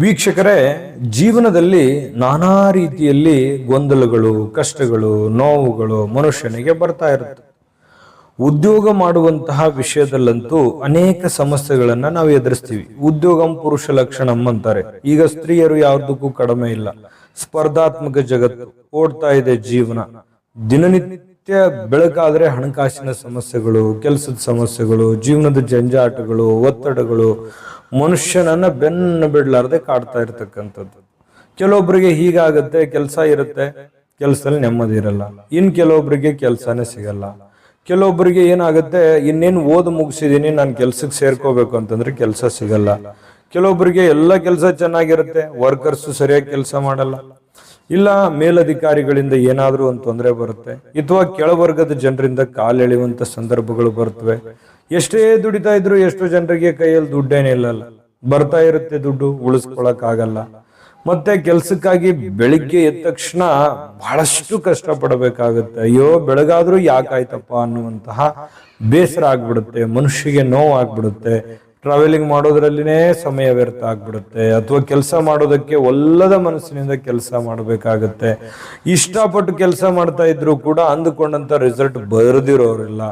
ವೀಕ್ಷಕರೇ, ಜೀವನದಲ್ಲಿ ನಾನಾ ರೀತಿಯಲ್ಲಿ ಗೊಂದಲಗಳು, ಕಷ್ಟಗಳು, ನೋವುಗಳು ಮನುಷ್ಯನಿಗೆ ಬರ್ತಾ ಇರುತ್ತೆ. ಉದ್ಯೋಗ ಮಾಡುವಂತಹ ವಿಷಯದಲ್ಲಂತೂ ಅನೇಕ ಸಮಸ್ಯೆಗಳನ್ನ ನಾವು ಎದುರಿಸ್ತೀವಿ. ಉದ್ಯೋಗಂ ಪುರುಷ ಲಕ್ಷಣಂ ಅಂತಾರೆ. ಈಗ ಸ್ತ್ರೀಯರು ಯಾವುದಕ್ಕೂ ಕಡಿಮೆ ಇಲ್ಲ. ಸ್ಪರ್ಧಾತ್ಮಕ ಜಗತ್ತು ಓಡ್ತಾ ಇದೆ ಜೀವನ. ದಿನನಿತ್ಯ ಬೆಳಕಾದ್ರೆ ಹಣಕಾಸಿನ ಸಮಸ್ಯೆಗಳು, ಕೆಲಸದ ಸಮಸ್ಯೆಗಳು, ಜೀವನದ ಜಂಜಾಟಗಳು, ಒತ್ತಡಗಳು, ಮನುಷ್ಯನನ್ನ ಬೆನ್ನು ಬಿಡ್ಲಾರ್ದೆ ಕಾಡ್ತಾ ಇರ್ತಕ್ಕಂಥದ್ದು. ಕೆಲವೊಬ್ಬರಿಗೆ ಹೀಗಾಗತ್ತೆ, ಕೆಲಸ ಇರುತ್ತೆ, ಕೆಲಸದಲ್ಲಿ ನೆಮ್ಮದಿ ಇರಲ್ಲ. ಇನ್ ಕೆಲವೊಬ್ಬರಿಗೆ ಕೆಲಸನೇ ಸಿಗಲ್ಲ. ಕೆಲವೊಬ್ಬರಿಗೆ ಏನಾಗುತ್ತೆ, ಇನ್ನೇನು ಓದ್ ಮುಗಿಸಿದೀನಿ, ನಾನು ಕೆಲ್ಸಕ್ಕೆ ಸೇರ್ಕೋಬೇಕು ಅಂತಂದ್ರೆ ಕೆಲಸ ಸಿಗಲ್ಲ. ಕೆಲವೊಬ್ಬರಿಗೆ ಎಲ್ಲ ಕೆಲಸ ಚೆನ್ನಾಗಿರುತ್ತೆ, ವರ್ಕರ್ಸ್ ಸರಿಯಾಗಿ ಕೆಲಸ ಮಾಡಲ್ಲ. ಇಲ್ಲ, ಮೇಲಧಿಕಾರಿಗಳಿಂದ ಏನಾದರೂ ಒಂದು ತೊಂದರೆ ಬರುತ್ತೆ? ಅಥವಾ ಕೆಳವರ್ಗದ ಜನರಿಂದ ಕಾಲೆಳೆಯುವಂಥ ಸಂದರ್ಭಗಳು ಬರ್ತವೆ? ಎಷ್ಟೇ ದುಡಿತಾ ಇದ್ರು ಎಷ್ಟೋ ಜನರಿಗೆ ಕೈಯಲ್ಲಿ ದುಡ್ಡೇನೇ ಇಲ್ಲಲ್ಲ. ಬರ್ತಾ ಇರುತ್ತೆ ದುಡ್ಡು ಉಳಿಸ್ಕೊಳಕ್ ಆಗಲ್ಲ ಮತ್ತೆ ಕೆಲ್ಸಕ್ಕಾಗಿ ಬೆಳಿಗ್ಗೆ ಎದ್ದ ತಕ್ಷಣ ಬಹಳಷ್ಟು ಕಷ್ಟ ಪಡಬೇಕಾಗುತ್ತೆ ಅಯ್ಯೋ, ಬೆಳಗಾದ್ರೂ ಯಾಕಾಯ್ತಪ್ಪ ಅನ್ನುವಂತಹ ಬೇಸರ ಆಗ್ಬಿಡುತ್ತೆ ಮನುಷ್ಯಗೆ ನೋವು ಆಗ್ಬಿಡುತ್ತೆ ಟ್ರಾವೆಲಿಂಗ್ ಮಾಡೋದ್ರಲ್ಲಿನೇ ಸಮಯ ವ್ಯರ್ಥ ಆಗ್ಬಿಡುತ್ತೆ. ಅಥವಾ ಕೆಲಸ ಮಾಡೋದಕ್ಕೆ ಒಲ್ಲದ ಮನಸ್ಸಿನಿಂದ ಕೆಲಸ ಮಾಡಬೇಕಾಗತ್ತೆ. ಇಷ್ಟಪಟ್ಟು ಕೆಲಸ ಮಾಡ್ತಾ ಇದ್ರು ಕೂಡ ಅಂದುಕೊಂಡಂತ ರಿಸಲ್ಟ್ ಬರೆದಿರೋರಿಲ್ಲ.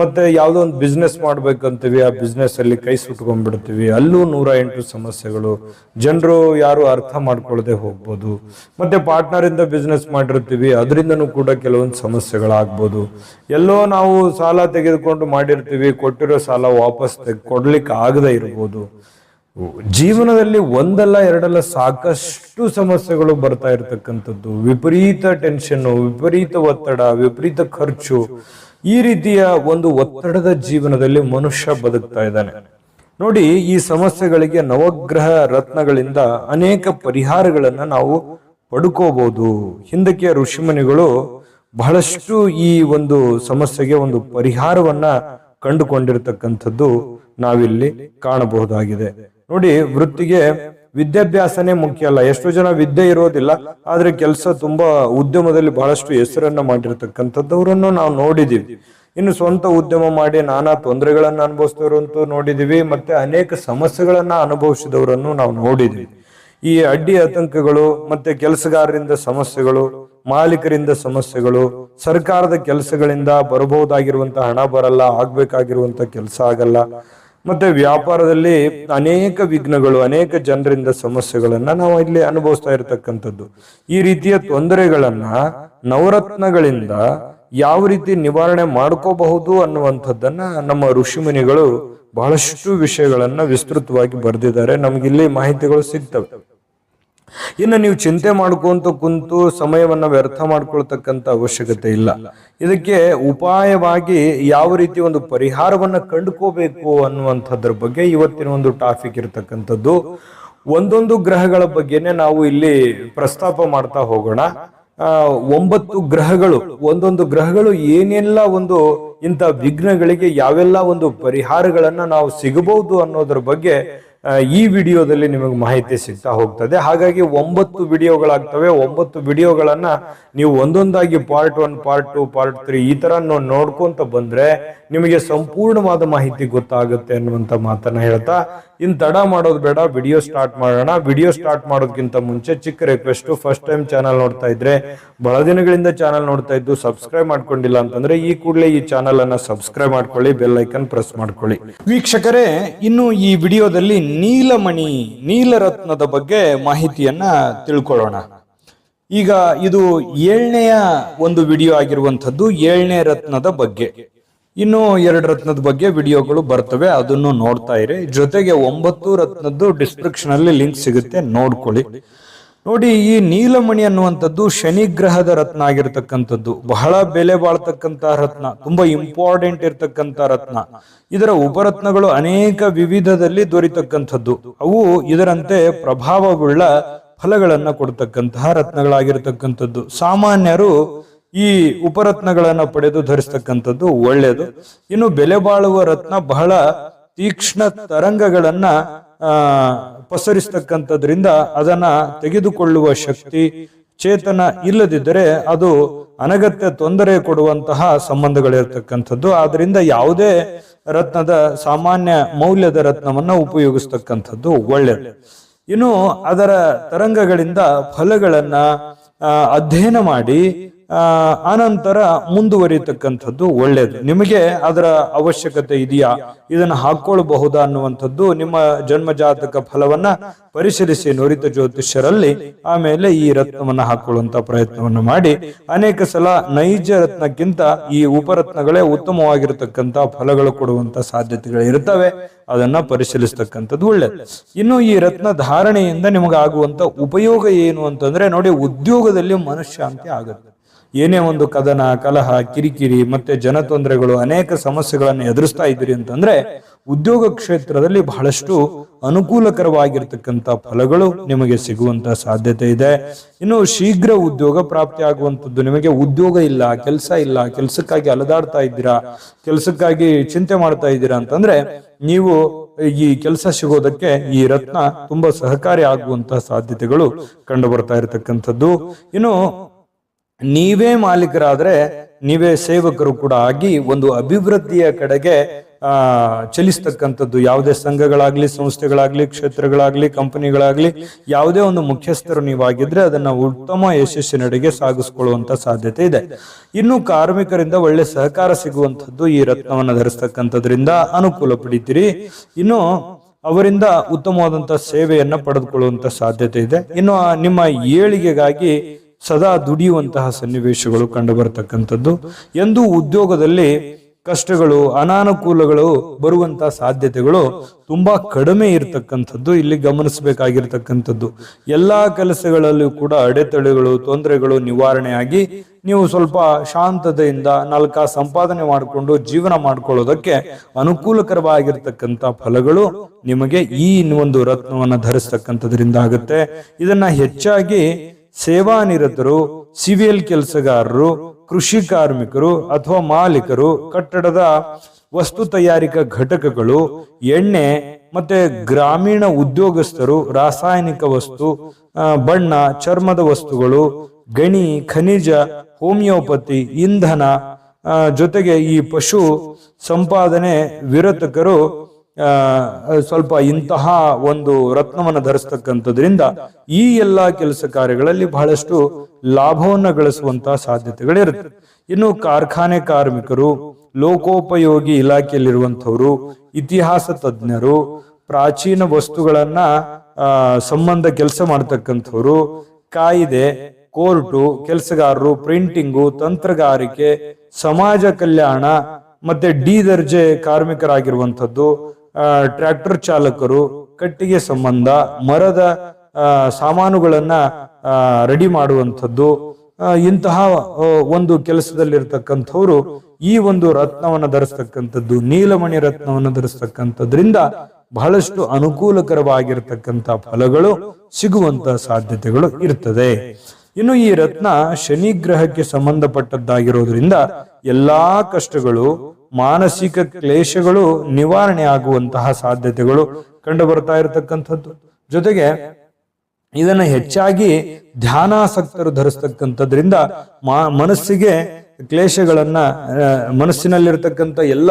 ಮತ್ತೆ ಯಾವುದೋ ಒಂದು ಬಿಸ್ನೆಸ್ ಮಾಡ್ಬೇಕಂತೀವಿ, ಆ ಬಿಸ್ನೆಸ್ ಅಲ್ಲಿ ಕೈ ಸುಟ್ಕೊಂಡ್ಬಿಡ್ತೀವಿ. ಅಲ್ಲೂ ನೂರ ಎಂಟು ಸಮಸ್ಯೆಗಳು. ಜನರು ಯಾರು ಅರ್ಥ ಮಾಡ್ಕೊಳ್ಳದೆ ಹೋಗ್ಬೋದು. ಮತ್ತೆ ಪಾರ್ಟ್ನರ್ ಇಂದ ಬಿಸ್ನೆಸ್ ಮಾಡಿರ್ತೀವಿ, ಅದರಿಂದನೂ ಕೂಡ ಕೆಲವೊಂದು ಸಮಸ್ಯೆಗಳಾಗ್ಬೋದು. ಎಲ್ಲೋ ನಾವು ಸಾಲ ತೆಗೆದುಕೊಂಡು ಮಾಡಿರ್ತೀವಿ, ಕೊಟ್ಟಿರೋ ಸಾಲ ವಾಪಸ್ ಕೊಡ್ಲಿಕ್ಕೆ ಆಗದೆ ಇರ್ಬೋದು. ಜೀವನದಲ್ಲಿ ಒಂದಲ್ಲ ಎರಡಲ್ಲ ಸಾಕಷ್ಟು ಸಮಸ್ಯೆಗಳು ಬರ್ತಾ ಇರತಕ್ಕಂಥದ್ದು. ವಿಪರೀತ ಟೆನ್ಷನ್ನು ವಿಪರೀತ ಒತ್ತಡ, ವಿಪರೀತ ಖರ್ಚು. ಈ ರೀತಿಯ ಒಂದು ಒತ್ತಡದ ಜೀವನದಲ್ಲಿ ಮನುಷ್ಯ ಬದುಕ್ತಾ ಇದ್ದಾನೆ. ನೋಡಿ, ಈ ಸಮಸ್ಯೆಗಳಿಗೆ ನವಗ್ರಹ ರತ್ನಗಳಿಂದ ಅನೇಕ ಪರಿಹಾರಗಳನ್ನ ನಾವು ಪಡ್ಕೋಬಹುದು. ಹಿಂದಕ್ಕೆ ಋಷಿಮುನಿಗಳು ಬಹಳಷ್ಟು ಈ ಒಂದು ಸಮಸ್ಯೆಗೆ ಒಂದು ಪರಿಹಾರವನ್ನ ಕಂಡುಕೊಂಡಿರ್ತಕ್ಕಂಥದ್ದು ನಾವಿಲ್ಲಿ ಕಾಣಬಹುದಾಗಿದೆ. ನೋಡಿ, ವೃತ್ತಿಗೆ ವಿದ್ಯಾಭ್ಯಾಸನೇ ಮುಖ್ಯ ಅಲ್ಲ. ಎಷ್ಟೋ ಜನ ವಿದ್ಯೆ ಇರೋದಿಲ್ಲ, ಆದ್ರೆ ಕೆಲಸ ತುಂಬಾ ಉದ್ಯಮದಲ್ಲಿ ಬಹಳಷ್ಟು ಹೆಸರನ್ನ ಮಾಡಿರ್ತಕ್ಕಂಥದ್ದವರನ್ನು ನಾವು ನೋಡಿದೀವಿ. ಇನ್ನು ಸ್ವಂತ ಉದ್ಯಮ ಮಾಡಿ ನಾನಾ ತೊಂದರೆಗಳನ್ನ ಅನುಭವಿಸಿದವರಂತೂ ನೋಡಿದೀವಿ, ಮತ್ತೆ ಅನೇಕ ಸಮಸ್ಯೆಗಳನ್ನ ಅನುಭವಿಸಿದವರನ್ನು ನಾವು ನೋಡಿದೀವಿ. ಈ ಅಡ್ಡಿ ಆತಂಕಗಳು, ಮತ್ತೆ ಕೆಲಸಗಾರರಿಂದ ಸಮಸ್ಯೆಗಳು, ಮಾಲೀಕರಿಂದ ಸಮಸ್ಯೆಗಳು, ಸರ್ಕಾರದ ಕೆಲಸಗಳಿಂದ ಬರಬಹುದಾಗಿರುವಂತಹ ಹಣ ಬರಲ್ಲ ಆಗ್ಬೇಕಾಗಿರುವಂತ ಕೆಲಸ ಆಗಲ್ಲ. ಮತ್ತೆ ವ್ಯಾಪಾರದಲ್ಲಿ ಅನೇಕ ವಿಘ್ನಗಳು, ಅನೇಕ ಜನರಿಂದ ಸಮಸ್ಯೆಗಳನ್ನ ನಾವು ಇಲ್ಲಿ ಅನುಭವಿಸ್ತಾ ಇರತಕ್ಕಂಥದ್ದು. ಈ ರೀತಿಯ ತೊಂದರೆಗಳನ್ನ ನವರತ್ನಗಳಿಂದ ಯಾವ ರೀತಿ ನಿವಾರಣೆ ಮಾಡ್ಕೋಬಹುದು ಅನ್ನುವಂಥದ್ದನ್ನ ನಮ್ಮ ಋಷಿಮುನಿಗಳು ಬಹಳಷ್ಟು ವಿಷಯಗಳನ್ನ ವಿಸ್ತೃತವಾಗಿ ಬರೆದಿದ್ದಾರೆ. ನಮ್ಗಿಲ್ಲಿ ಮಾಹಿತಿಗಳು ಸಿಗ್ತವೆ. ಇನ್ನು ನೀವು ಚಿಂತೆ ಮಾಡ್ಕೊಂತ ಕುಂತು ಸಮಯವನ್ನ ವ್ಯರ್ಥ ಮಾಡ್ಕೊಳ್ತಕ್ಕಂಥ ಅವಶ್ಯಕತೆ ಇಲ್ಲ. ಇದಕ್ಕೆ ಉಪಾಯವಾಗಿ ಯಾವ ರೀತಿ ಒಂದು ಪರಿಹಾರವನ್ನ ಕಂಡುಕೋಬೇಕು ಅನ್ನುವಂಥದ್ರ ಬಗ್ಗೆ ಇವತ್ತಿನ ಒಂದು ಟಾಪಿಕ್ ಇರತಕ್ಕಂಥದ್ದು. ಒಂದೊಂದು ಗ್ರಹಗಳ ಬಗ್ಗೆನೆ ನಾವು ಇಲ್ಲಿ ಪ್ರಸ್ತಾಪ ಮಾಡ್ತಾ ಹೋಗೋಣ. ಒಂಬತ್ತು ಗ್ರಹಗಳು, ಒಂದೊಂದು ಗ್ರಹಗಳು ಏನೆಲ್ಲ ಒಂದು ಇಂಥ ವಿಘ್ನಗಳಿಗೆ ಯಾವೆಲ್ಲ ಒಂದು ಪರಿಹಾರಗಳನ್ನ ನಾವು ಸಿಗಬಹುದು ಅನ್ನೋದ್ರ ಬಗ್ಗೆ ಈ ವಿಡಿಯೋದಲ್ಲಿ ನಿಮಗೆ ಮಾಹಿತಿ ಸಿಗ್ತಾ ಹೋಗ್ತದೆ. ಹಾಗಾಗಿ ಒಂಬತ್ತು ವಿಡಿಯೋಗಳಾಗ್ತವೆ. ಒಂಬತ್ತು ವಿಡಿಯೋಗಳನ್ನ ನೀವು ಒಂದೊಂದಾಗಿ part one part two part three ಈ ತರ ನೋಡ್ಕೊಂತ ಬಂದ್ರೆ ನಿಮಗೆ ಸಂಪೂರ್ಣವಾದ ಮಾಹಿತಿ ಗೊತ್ತಾಗುತ್ತೆ ಅನ್ನುವಂತ ಮಾತನ್ನ ಹೇಳ್ತಾ ಇನ್ ತಡ ಮಾಡೋದು ಬೇಡ, ವಿಡಿಯೋ ಸ್ಟಾರ್ಟ್ ಮಾಡೋಣ. ವಿಡಿಯೋ ಸ್ಟಾರ್ಟ್ ಮಾಡೋದಕ್ಕಿಂತ ಮುಂಚೆ ಚಿಕ್ಕ ರಿಕ್ವೆಸ್ಟ್ ಫಸ್ಟ್ ಟೈಮ್ ಚಾನಲ್ ನೋಡ್ತಾ ಇದ್ರೆ, ಬಹಳ ದಿನಗಳಿಂದ ಚಾನಲ್ ನೋಡ್ತಾ ಇದ್ದು ಸಬ್ಸ್ಕ್ರೈಬ್ ಮಾಡ್ಕೊಂಡಿಲ್ಲ ಅಂತಂದ್ರೆ ಈ ಕೂಡಲೇ ಈ ಚಾನಲ್ ಅನ್ನ ಸಬ್ಸ್ಕ್ರೈಬ್ ಮಾಡ್ಕೊಳ್ಳಿ ಬೆಲ್ ಐಕನ್ ಪ್ರೆಸ್ ಮಾಡ್ಕೊಳ್ಳಿ. ವೀಕ್ಷಕರೇ, ಇನ್ನು ಈ ವಿಡಿಯೋದಲ್ಲಿ ನೀಲಮಣಿ, ನೀಲರತ್ನದ ಬಗ್ಗೆ ಮಾಹಿತಿಯನ್ನ ತಿಳ್ಕೊಳ್ಳೋಣ. ಈಗ ಇದು ಏಳನೆಯ ಒಂದು ವಿಡಿಯೋ ಆಗಿರುವಂತದ್ದು ಏಳನೇ ರತ್ನದ ಬಗ್ಗೆ. ಇನ್ನು ಎರಡು ರತ್ನದ ಬಗ್ಗೆ ವಿಡಿಯೋಗಳು ಬರ್ತವೆ, ಅದನ್ನು ನೋಡ್ತಾ ಇರಿ. ಜೊತೆಗೆ ಒಂಬತ್ತು ರತ್ನದ್ದು ಡಿಸ್ಕ್ರಿಪ್ಷನ್ ಅಲ್ಲಿ ಲಿಂಕ್ ಸಿಗುತ್ತೆ, ನೋಡ್ಕೊಳ್ಳಿ. ನೋಡಿ, ಈ ನೀಲಮಣಿ ಅನ್ನುವಂಥದ್ದು ಶನಿ ಗ್ರಹದ ರತ್ನ ಆಗಿರ್ತಕ್ಕಂಥದ್ದು. ಬಹಳ ಬೆಲೆ ಬಾಳ್ತಕ್ಕಂತ ರತ್ನ, ತುಂಬಾ ಇಂಪಾರ್ಟೆಂಟ್ ಇರತಕ್ಕಂತ ರತ್ನ. ಇದರ ಉಪರತ್ನಗಳು ಅನೇಕ ವಿವಿಧದಲ್ಲಿ ದೊರೆತಕ್ಕಂಥದ್ದು. ಅವು ಇದರಂತೆ ಪ್ರಭಾವವುಳ್ಳ ಫಲಗಳನ್ನ ಕೊಡ್ತಕ್ಕಂತಹ ರತ್ನಗಳಾಗಿರ್ತಕ್ಕಂಥದ್ದು. ಸಾಮಾನ್ಯರು ಈ ಉಪರತ್ನಗಳನ್ನ ಪಡೆದು ಧರಿಸ್ತಕ್ಕಂಥದ್ದು ಒಳ್ಳೆಯದು ಇನ್ನು ಬೆಲೆ ಬಾಳುವ ರತ್ನ ಬಹಳ ತೀಕ್ಷ್ಣ ತರಂಗಗಳನ್ನ, ಆ, ಪಸರಿಸ್ತಕ್ಕಂಥದ್ರಿಂದ ಅದನ್ನ ತೆಗೆದುಕೊಳ್ಳುವ ಶಕ್ತಿ, ಚೇತನ ಇಲ್ಲದಿದ್ದರೆ ಅದು ಅನಗತ್ಯ ತೊಂದರೆ ಕೊಡುವಂತಹ ಸಂಬಂಧಗಳಿರ್ತಕ್ಕಂಥದ್ದು. ಆದ್ರಿಂದ ಯಾವುದೇ ರತ್ನದ ಸಾಮಾನ್ಯ ಮೌಲ್ಯದ ರತ್ನವನ್ನ ಉಪಯೋಗಿಸ್ತಕ್ಕಂಥದ್ದು ಒಳ್ಳೆಯದು ಇನ್ನು ಅದರ ತರಂಗಗಳಿಂದ ಫಲಗಳನ್ನ ಅಧ್ಯಯನ ಮಾಡಿ ಆ, ಆನಂತರ ಮುಂದುವರಿತಕ್ಕಂಥದ್ದು ಒಳ್ಳೆಯದು ನಿಮಗೆ ಅದರ ಅವಶ್ಯಕತೆ ಇದೆಯಾ? ಇದನ್ನು ಹಾಕೊಳ್ಬಹುದಾ ಅನ್ನುವಂಥದ್ದು ನಿಮ್ಮ ಜನ್ಮ ಜಾತಕ ಫಲವನ್ನ ಪರಿಶೀಲಿಸಿ ನುರಿತ ಜ್ಯೋತಿಷ್ಯರಲ್ಲಿ ಆಮೇಲೆ ಈ ರತ್ನವನ್ನ ಹಾಕೊಳ್ಳುವಂತ ಪ್ರಯತ್ನವನ್ನ ಮಾಡಿ. ಅನೇಕ ಸಲ ನೈಜ ರತ್ನಕ್ಕಿಂತ ಈ ಉಪರತ್ನಗಳೇ ಉತ್ತಮವಾಗಿರತಕ್ಕಂತ ಫಲಗಳು ಕೊಡುವಂತ ಸಾಧ್ಯತೆಗಳು ಇರ್ತವೆ. ಅದನ್ನ ಪರಿಶೀಲಿಸ್ತಕ್ಕಂಥದ್ದು ಒಳ್ಳೆಯದು ಇನ್ನು ಈ ರತ್ನ ಧಾರಣೆಯಿಂದ ನಿಮಗಾಗುವಂತ ಉಪಯೋಗ ಏನು ಅಂತಂದ್ರೆ ನೋಡಿ ಉದ್ಯೋಗದಲ್ಲಿ ಮನಃಶಾಂತಿ ಆಗುತ್ತೆ. ಏನೇ ಒಂದು ಕದನ, ಕಲಹ, ಕಿರಿಕಿರಿ, ಮತ್ತೆ ಜನ ತೊಂದರೆಗಳು ಅನೇಕ ಸಮಸ್ಯೆಗಳನ್ನು ಎದುರಿಸ್ತಾ ಇದ್ದೀರಿ ಅಂತಂದ್ರೆ ಉದ್ಯೋಗ ಕ್ಷೇತ್ರದಲ್ಲಿ ಬಹಳಷ್ಟು ಅನುಕೂಲಕರವಾಗಿರ್ತಕ್ಕಂಥ ಫಲಗಳು ನಿಮಗೆ ಸಿಗುವಂತ ಸಾಧ್ಯತೆ ಇದೆ. ಇನ್ನು ಶೀಘ್ರ ಉದ್ಯೋಗ ಪ್ರಾಪ್ತಿ ಆಗುವಂಥದ್ದು ನಿಮಗೆ ಉದ್ಯೋಗ ಇಲ್ಲ, ಕೆಲಸ ಇಲ್ಲ, ಕೆಲಸಕ್ಕಾಗಿ ಅಲದಾಡ್ತಾ ಇದ್ದೀರಾ, ಕೆಲಸಕ್ಕಾಗಿ ಚಿಂತೆ ಮಾಡ್ತಾ ಇದ್ದೀರಾ ಅಂತಂದ್ರೆ ನೀವು ಈ ಕೆಲಸ ಸಿಗೋದಕ್ಕೆ ಈ ರತ್ನ ತುಂಬಾ ಸಹಕಾರಿ ಆಗುವಂತಹ ಸಾಧ್ಯತೆಗಳು ಕಂಡು ಬರ್ತಾ ಇರತಕ್ಕಂಥದ್ದು. ಇನ್ನು ನೀವೇ ಮಾಲೀಕರಾದ್ರೆ ನೀವೇ ಸೇವಕರು ಕೂಡ ಆಗಿ ಒಂದು ಅಭಿವೃದ್ಧಿಯ ಕಡೆಗೆ, ಆ, ಚಲಿಸ್ತಕ್ಕಂಥದ್ದು. ಯಾವುದೇ ಸಂಘಗಳಾಗ್ಲಿ, ಸಂಸ್ಥೆಗಳಾಗ್ಲಿ, ಕ್ಷೇತ್ರಗಳಾಗ್ಲಿ, ಕಂಪನಿಗಳಾಗ್ಲಿ, ಯಾವುದೇ ಒಂದು ಮುಖ್ಯಸ್ಥರು ನೀವಾಗಿದ್ರೆ ಅದನ್ನ ಉತ್ತಮ ಯಶಸ್ಸಿನಡೆಗೆ ಸಾಗಿಸ್ಕೊಳ್ಳುವಂತ ಸಾಧ್ಯತೆ ಇದೆ. ಇನ್ನು ಕಾರ್ಮಿಕರಿಂದ ಒಳ್ಳೆ ಸಹಕಾರ ಸಿಗುವಂಥದ್ದು ಈ ರತ್ನವನ್ನು ಧರಿಸ್ತಕ್ಕಂಥದ್ರಿಂದ ಅನುಕೂಲ ಪಡಿತೀರಿ. ಇನ್ನು ಅವರಿಂದ ಉತ್ತಮವಾದಂತಹ ಸೇವೆಯನ್ನ ಪಡೆದುಕೊಳ್ಳುವಂತ ಸಾಧ್ಯತೆ ಇದೆ. ಇನ್ನು ನಿಮ್ಮ ಏಳಿಗೆಗಾಗಿ ಸದಾ ದುಡಿಯುವಂತಹ ಸನ್ನಿವೇಶಗಳು ಕಂಡು ಬರತಕ್ಕಂಥದ್ದು ಎಂದು ಉದ್ಯೋಗದಲ್ಲಿ ಕಷ್ಟಗಳು, ಅನಾನುಕೂಲಗಳು ಬರುವಂತಹ ಸಾಧ್ಯತೆಗಳು ತುಂಬಾ ಕಡಿಮೆ ಇರತಕ್ಕಂಥದ್ದು. ಇಲ್ಲಿ ಗಮನಿಸಬೇಕಾಗಿರ್ತಕ್ಕಂಥದ್ದು. ಎಲ್ಲಾ ಕೆಲಸಗಳಲ್ಲೂ ಕೂಡ ಅಡೆತಡೆಗಳು, ತೊಂದರೆಗಳು ನಿವಾರಣೆಯಾಗಿ ನೀವು ಸ್ವಲ್ಪ ಶಾಂತತೆಯಿಂದ ನಾಲ್ಕ ಸಂಪಾದನೆ ಮಾಡಿಕೊಂಡು ಜೀವನ ಮಾಡ್ಕೊಳ್ಳೋದಕ್ಕೆ ಅನುಕೂಲಕರವಾಗಿರ್ತಕ್ಕಂಥ ಫಲಗಳು ನಿಮಗೆ ಈ ಒಂದು ರತ್ನವನ್ನ ಧರಿಸ್ತಕ್ಕಂಥದ್ರಿಂದ ಆಗುತ್ತೆ. ಇದನ್ನ ಹೆಚ್ಚಾಗಿ ಸೇವಾನಿರತರು ಸಿವಿಲ್ ಕೆಲಸಗಾರರು, ಕೃಷಿ ಕಾರ್ಮಿಕರು ಅಥವಾ ಮಾಲೀಕರು, ಕಟ್ಟಡದ ವಸ್ತು ತಯಾರಿಕಾ ಘಟಕಗಳು, ಎಣ್ಣೆ ಮತ್ತೆ ಗ್ರಾಮೀಣ ಉದ್ಯೋಗಸ್ಥರು, ರಾಸಾಯನಿಕ ವಸ್ತು ಬಣ್ಣ, ಚರ್ಮದ ವಸ್ತುಗಳು, ಗಣಿ, ಖನಿಜ, ಹೋಮಿಯೋಪತಿ, ಇಂಧನ ಜೊತೆಗೆ ಈ ಪಶು ಸಂಪಾದನೆ ವಿರತಕರು ಸ್ವಲ್ಪ ಇಂತಹ ಒಂದು ರತ್ನವನ್ನು ಧರಿಸ್ತಕ್ಕಂಥದ್ರಿಂದ ಈ ಎಲ್ಲ ಕೆಲಸ ಕಾರ್ಯಗಳಲ್ಲಿ ಬಹಳಷ್ಟು ಲಾಭವನ್ನು ಗಳಿಸುವಂತಹ ಸಾಧ್ಯತೆಗಳಿರುತ್ತೆ. ಇನ್ನು ಕಾರ್ಖಾನೆ ಕಾರ್ಮಿಕರು, ಲೋಕೋಪಯೋಗಿ ಇಲಾಖೆಯಲ್ಲಿರುವಂಥವರು, ಇತಿಹಾಸ ತಜ್ಞರು, ಪ್ರಾಚೀನ ವಸ್ತುಗಳನ್ನ ಸಂಬಂಧ ಕೆಲಸ ಮಾಡ್ತಕ್ಕಂಥವ್ರು, ಕಾಯಿದೆ, ಕೋರ್ಟು, ಕೆಲಸಗಾರರು, ಪ್ರಿಂಟಿಂಗು, ತಂತ್ರಗಾರಿಕೆ, ಸಮಾಜ ಕಲ್ಯಾಣ, ಮತ್ತೆ ಡಿ ದರ್ಜೆ ಕಾರ್ಮಿಕರಾಗಿರುವಂಥದ್ದು ಟ್ರ್ಯಾಕ್ಟರ್ ಚಾಲಕರು ಕಟ್ಟಿಗೆ ಸಂಬಂಧ ಮರದ ಸಾಮಾನುಗಳನ್ನ ರೆಡಿ ಮಾಡುವಂಥದ್ದು. ಇಂತಹ ಒಂದು ಕೆಲಸದಲ್ಲಿರ್ತಕ್ಕಂಥವ್ರು ಈ ಒಂದು ರತ್ನವನ್ನು ಧರಿಸ್ತಕ್ಕಂಥದ್ದು, ನೀಲಮಣಿ ರತ್ನವನ್ನು ಧರಿಸ್ತಕ್ಕಂಥದ್ರಿಂದ ಬಹಳಷ್ಟು ಅನುಕೂಲಕರವಾಗಿರ್ತಕ್ಕಂಥ ಫಲಗಳು ಸಿಗುವಂತ ಸಾಧ್ಯತೆಗಳು ಇರ್ತದೆ. ಇನ್ನು ಈ ರತ್ನ ಶನಿ ಗ್ರಹಕ್ಕೆ ಸಂಬಂಧಪಟ್ಟದ್ದಾಗಿರೋದ್ರಿಂದ ಎಲ್ಲಾ ಕಷ್ಟಗಳು, ಮಾನಸಿಕ ಕ್ಲೇಶಗಳು ನಿವಾರಣೆ ಆಗುವಂತಹ ಸಾಧ್ಯತೆಗಳು ಕಂಡು ಬರ್ತಾ ಇರತಕ್ಕಂಥದ್ದು. ಜೊತೆಗೆ ಇದನ್ನ ಹೆಚ್ಚಾಗಿ ಧ್ಯಾನಾಸಕ್ತರು ಧರಿಸ್ತಕ್ಕಂಥದ್ರಿಂದ ಮಾ, ಮನಸ್ಸಿಗೆ ಕ್ಲೇಶಗಳನ್ನ ಮನಸ್ಸಿನಲ್ಲಿರತಕ್ಕಂತ ಎಲ್ಲ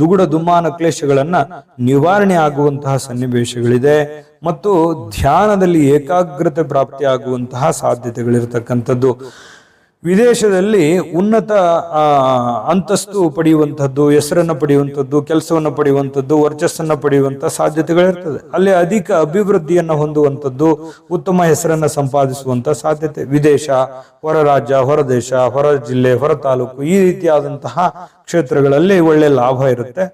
ದುಗುಡ ದುಮ್ಮಾನ ಕ್ಲೇಶಗಳನ್ನ ನಿವಾರಣೆ ಆಗುವಂತಹ ಸನ್ನಿವೇಶಗಳಿದೆ. ಮತ್ತು ಧ್ಯಾನದಲ್ಲಿ ಏಕಾಗ್ರತೆ ಪ್ರಾಪ್ತಿಯಾಗುವಂತಹ ಸಾಧ್ಯತೆಗಳಿರ್ತಕ್ಕಂಥದ್ದು. ವಿದೇಶದಲ್ಲಿ ಉನ್ನತ ಅಂತಸ್ತು ಪಡೆಯುವಂಥದ್ದು, ಹೆಸರನ್ನ ಪಡೆಯುವಂಥದ್ದು, ಕೆಲಸವನ್ನು ಪಡೆಯುವಂಥದ್ದು, ವರ್ಚಸ್ಸನ್ನ ಪಡೆಯುವಂತ ಸಾಧ್ಯತೆಗಳಿರ್ತದೆ. ಅಲ್ಲಿ ಅಧಿಕ ಅಭಿವೃದ್ಧಿಯನ್ನ ಹೊಂದುವಂಥದ್ದು, ಉತ್ತಮ ಹೆಸರನ್ನ ಸಂಪಾದಿಸುವಂತ ಸಾಧ್ಯತೆ. ವಿದೇಶ ಹೊರ ರಾಜ್ಯ ಹೊರ ದೇಶ ಹೊರ ಜಿಲ್ಲೆ, ಹೊರ ತಾಲೂಕು ಈ ರೀತಿಯಾದಂತಹ ಕ್ಷೇತ್ರಗಳಲ್ಲಿ ಒಳ್ಳೆ ಲಾಭ ಇರುತ್ತೆ.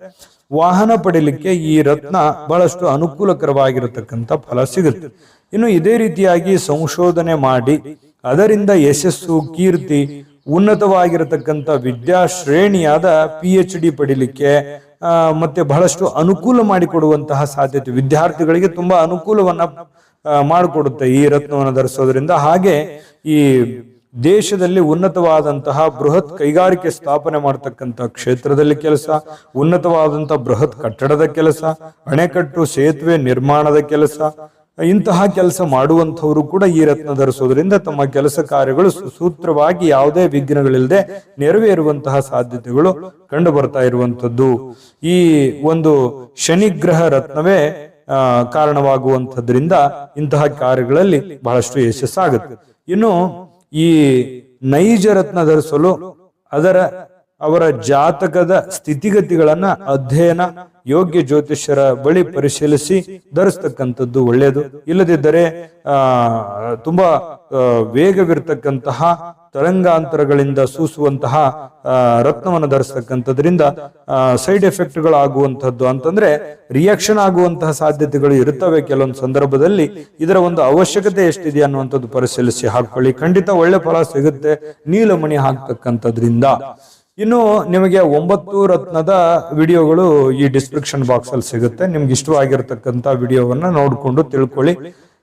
ವಾಹನ ಪಡೀಲಿಕ್ಕೆ ಈ ರತ್ನ ಬಹಳಷ್ಟು ಅನುಕೂಲಕರವಾಗಿರತಕ್ಕಂಥ ಫಲ ಸಿಗುತ್ತೆ. ಇನ್ನು ಇದೇ ರೀತಿಯಾಗಿ ಸಂಶೋಧನೆ ಮಾಡಿ, ಅದರಿಂದ ಯಶಸ್ಸು, ಕೀರ್ತಿ, ಉನ್ನತವಾಗಿರತಕ್ಕಂಥ ವಿದ್ಯಾ ಶ್ರೇಣಿಯಾದ ಪಿ ಎಚ್ ಡಿ ಪಡಿಲಿಕ್ಕೆ ಮತ್ತೆ ಬಹಳಷ್ಟು ಅನುಕೂಲ ಮಾಡಿಕೊಡುವಂತಹ ಸಾಧ್ಯತೆ ವಿದ್ಯಾರ್ಥಿಗಳಿಗೆ ತುಂಬಾ ಅನುಕೂಲವನ್ನ ಮಾಡಿಕೊಡುತ್ತೆ ಈ ರತ್ನವನ್ನು ಧರಿಸೋದ್ರಿಂದ. ಹಾಗೆ ಈ ದೇಶದಲ್ಲಿ ಉನ್ನತವಾದಂತಹ ಬೃಹತ್ ಕೈಗಾರಿಕೆ ಸ್ಥಾಪನೆ ಮಾಡತಕ್ಕಂತ ಕ್ಷೇತ್ರದಲ್ಲಿ ಕೆಲಸ ಉನ್ನತವಾದಂತಹ ಬೃಹತ್ ಕಟ್ಟಡದ ಕೆಲಸ, ಅಣೆಕಟ್ಟು ಸೇತುವೆ ನಿರ್ಮಾಣದ ಕೆಲಸ, ಇಂತಹ ಕೆಲಸ ಮಾಡುವಂಥವರು ಕೂಡ ಈ ರತ್ನ ಧರಿಸೋದ್ರಿಂದ ತಮ್ಮ ಕೆಲಸ ಕಾರ್ಯಗಳು ಸೂತ್ರವಾಗಿ ಯಾವುದೇ ವಿಘ್ನಗಳಿಲ್ಲದೆ ನೆರವೇರುವಂತಹ ಸಾಧ್ಯತೆಗಳು ಕಂಡು ಬರ್ತಾ ಇರುವಂಥದ್ದು. ಈ ಒಂದು ಶನಿಗ್ರಹ ರತ್ನವೇ ಕಾರಣವಾಗುವಂಥದ್ರಿಂದ ಇಂತಹ ಕಾರ್ಯಗಳಲ್ಲಿ ಬಹಳಷ್ಟು ಯಶಸ್ಸಾಗುತ್ತೆ. ಇನ್ನು ಈ ನೈಜ ರತ್ನ ಧರಿಸಲು ಅದರ ಅವರ ಜಾತಕದ ಸ್ಥಿತಿಗತಿಗಳನ್ನ ಅಧ್ಯಯನ ಯೋಗ್ಯ ಜ್ಯೋತಿಷ್ಯರ ಬಳಿ ಪರಿಶೀಲಿಸಿ ಧರಿಸ್ತಕ್ಕಂಥದ್ದು ಒಳ್ಳೆಯದು. ಇಲ್ಲದಿದ್ದರೆ, ಆ, ತುಂಬಾ ವೇಗವಿರ್ತಕ್ಕಂತಹ ತರಂಗಾಂತರಗಳಿಂದ ಸೂಸುವಂತಹ ರತ್ನವನ್ನು ಧರಿಸ್ತಕ್ಕಂಥದ್ರಿಂದ ಸೈಡ್ ಎಫೆಕ್ಟ್ಗಳು ಆಗುವಂತಹದ್ದು ಅಂತಂದ್ರೆ, ರಿಯಾಕ್ಷನ್ ಆಗುವಂತಹ ಸಾಧ್ಯತೆಗಳು ಇರುತ್ತವೆ ಕೆಲವೊಂದು ಸಂದರ್ಭದಲ್ಲಿ. ಇದರ ಒಂದು ಅವಶ್ಯಕತೆ ಎಷ್ಟಿದೆ ಅನ್ನುವಂಥದ್ದು ಪರಿಶೀಲಿಸಿ ಹಾಕೊಳ್ಳಿ ಖಂಡಿತ ಒಳ್ಳೆ ಫಲ ಸಿಗುತ್ತೆ. ನೀಲಮಣಿ ಹಾಕ್ತಕ್ಕಂಥದ್ರಿಂದ. ಇನ್ನು ನಿಮಗೆ ಒಂಬತ್ತು ರತ್ನದ ವಿಡಿಯೋಗಳು ಈ ಡಿಸ್ಕ್ರಿಪ್ಷನ್ ಬಾಕ್ಸ್ ಅಲ್ಲಿ ಸಿಗುತ್ತೆ. ನಿಮ್ಗೆ ಇಷ್ಟವಾಗಿರ್ತಕ್ಕಂಥ ವಿಡಿಯೋವನ್ನ ನೋಡಿಕೊಂಡು ತಿಳ್ಕೊಳ್ಳಿ.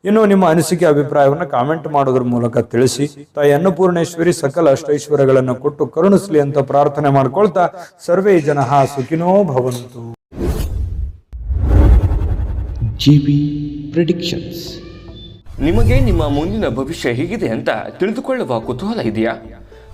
ಇನ್ನು ನಿಮ್ಮ ಅನಿಸಿಕೆ ಅಭಿಪ್ರಾಯವನ್ನ ಕಾಮೆಂಟ್ ಮಾಡೋದ್ರ ಮೂಲಕ ತಿಳಿಸಿ. ತಾಯಿ ಅನ್ನಪೂರ್ಣೇಶ್ವರಿ ಸಕಲ ಅಷ್ಟೈಶ್ವರ್ಯಗಳನ್ನು ಕೊಟ್ಟು ಕರುಣಿಸ್ಲಿ ಅಂತ ಪ್ರಾರ್ಥನೆ ಮಾಡ್ಕೊಳ್ತಾ ಸರ್ವೇ ಜನ ಸುಖಿನೋ ಭವಂತು. GB Predictions. ನಿಮಗೆ ನಿಮ್ಮ ಮುಂದಿನ ಭವಿಷ್ಯ ಹೇಗಿದೆ ಅಂತ ತಿಳಿದುಕೊಳ್ಳುವ ಕುತೂಹಲ ಇದೆಯಾ?